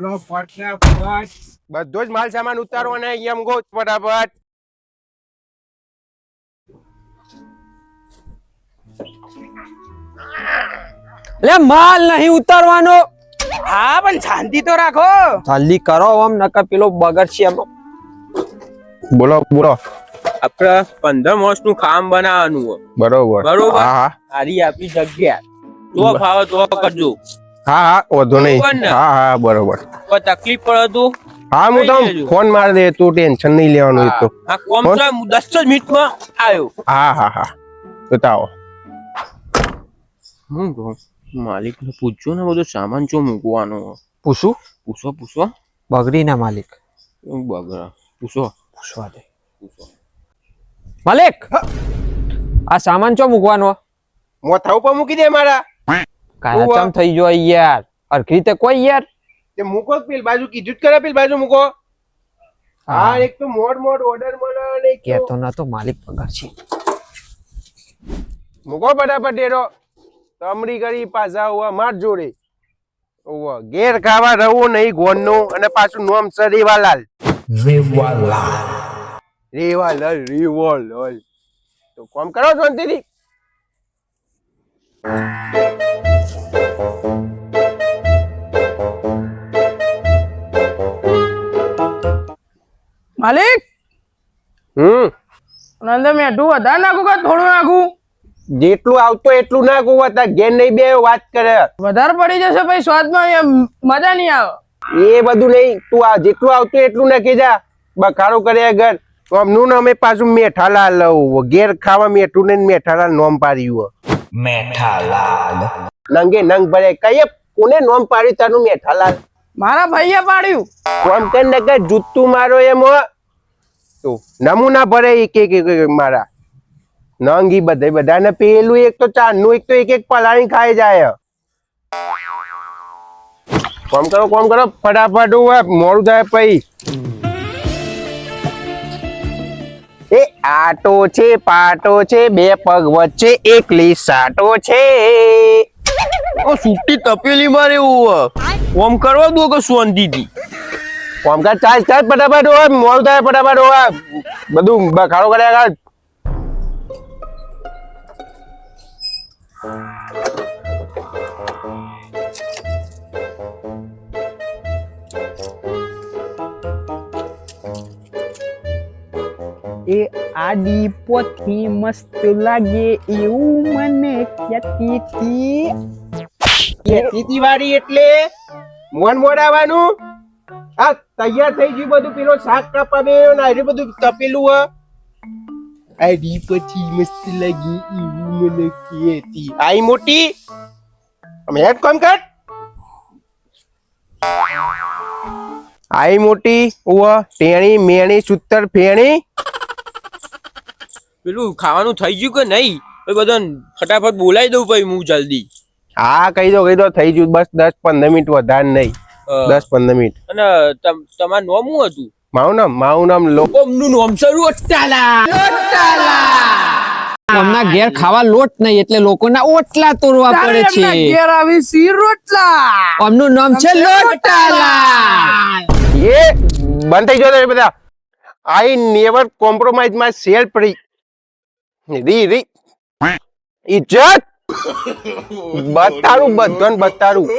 હાલો ફટાફટ. બધો જ માલ સામાન ઉતારો અને અહીંયા ગો ફટાફટ. લે માલ નહીં ઉતારવાનો. હા પણ શાંતિ તો રાખો. જલ્દી કરો આમ નકર પેલો બગડશે એમ. બોલો બોલો. આપડે પંદર વર્ષનું કામ બનાવવાનું. બરોબર. બરોબર. હા હા. સારી આપી જગ્યા. તો ફાવે તો કરજો. હા હા વધુ નહીં. હા હા બરોબર. કોઈ તકલીફ પણ હતું હા હું તો ફોન મારી દે તું ટેન્શન નહીં લેવાનું એ તો. દસ જ મિનિટમાં આવ્યો. હા હા હા. બતાવો હું કહું માલિક ને પૂછજો ને બધો સામાન જો મૂકવાનો? પૂછું? પૂછો પૂછો. બગડી ના માલિક બગડા. પૂછો. પૂછવા દે. માલિક! આ સામાન ચો મૂકવાનો? મોથા ઉપર મૂકી દે મારા. કાયા. ચમ થઈ જો યાર. અરખી રીતે કોઈ યાર? તે મૂકો પેલ બાજુ કીધું જ કરે પેલ બાજુ મૂકો. હા. એક તો મોડ મોડ ઓર્ડર મળે તો- કેતો ના તો માલિક બગડશે મૂકો ફટાફટ ડેરો. તમડી કરી પાછા હોવા માર જોડે. ઓવા ઘેર ખાવા રહું નહીં ગોનનું અને પાછું નોમ છે રેવાલાલ. રેવાલાલ. રેવાલાલ તો કોમ કરો શાંતિથી માલિક? હમ. અંદર મેઠું વધારે નાખું કે થોડું નાખું? જેટલું આવતો એટલું નાખું હતા ઘેર નહીં બે વાત કરે. વધારે પડી જશે ભાઈ સ્વાદમાં મજા નહીં આવે. એ બધું નહીં તું આ જેટલું આવતું એટલું નાખી જા. બખારો કરે ઘર આમનું નામ એ પાછું મેઠાલાલ લઉં ઘેર ખાવા મેઠું ને મેઠાલાલ નોમ પાડ્યું મેઠાલાલ. નંગે નંગ ભરે કઈ કોને નોમ પાડ્યું તારું મેઠાલાલ? મારા ભાઈએ પાડ્યું. કોમ કે નકર જૂતું મારો એમ. તો નમૂના ભરે એક એક એક એક મારા. નંગી બધે બધાને પેલું એક તો ચાંદનું, એક તો એક એક પલાણી ખાઈ જાય. કોમ કરો કોમ કરો, ફટાફટ હોય મોડું થાય પઈ એ આટો છે, પાટો છે, બે પગ વચ્ચે એકલી સાટો છે. ઓ સુટી તપેલી મારે એવું કોમ કરવા દો કે શાંતિથી કોમ કર ચાલ ચાલ ફટાફટ હોય મોલ થાય ફટાફટ હોય બધું બખાડો કર્યા કર. એ આડી પોથી મસ્ત લાગે એવું મને કહેતી હતી. ખેતી વાળી એટલે મોન મોડાવાનું. આ તૈયાર થઈ ગયું બધું પેલો શાક કાપવા બે ને બધું તપેલું હ. આડી પછી મસ્ત લાગી એવું મને કહેતી. આઈ મોટી અમે હેડ કોમ કર. આઈ મોટી ઉવા ટેણી મેણી સુતર ફેણી. પેલું ખાવાનું થઈ ગયું કે નહીં? પછી બધા ફટાફટ બોલાવી દઉં ભાઈ હું જલ્દી. હા કહી દો કહી દો થઈ ગયું. બસ દસ પંદર મિનિટ વધારે નહીં. દસ પંદર મિનિટ. અને તમારું નામ શું હતું? મારું નામ મારું નામ લો ઓમનું નામ શરૂ અમના ઘેર ખાવા લોટ નહીં એટલે લોકોના ઓટલા તોડવા પડે છે. ઘેર આવી સી રોટલા. અમનું નામ છે લોટાલા. એ બંધ થઈ ગયો બધા. I never compromise myself રી રી રી ઇજ્જત. બતારું બધન બતારું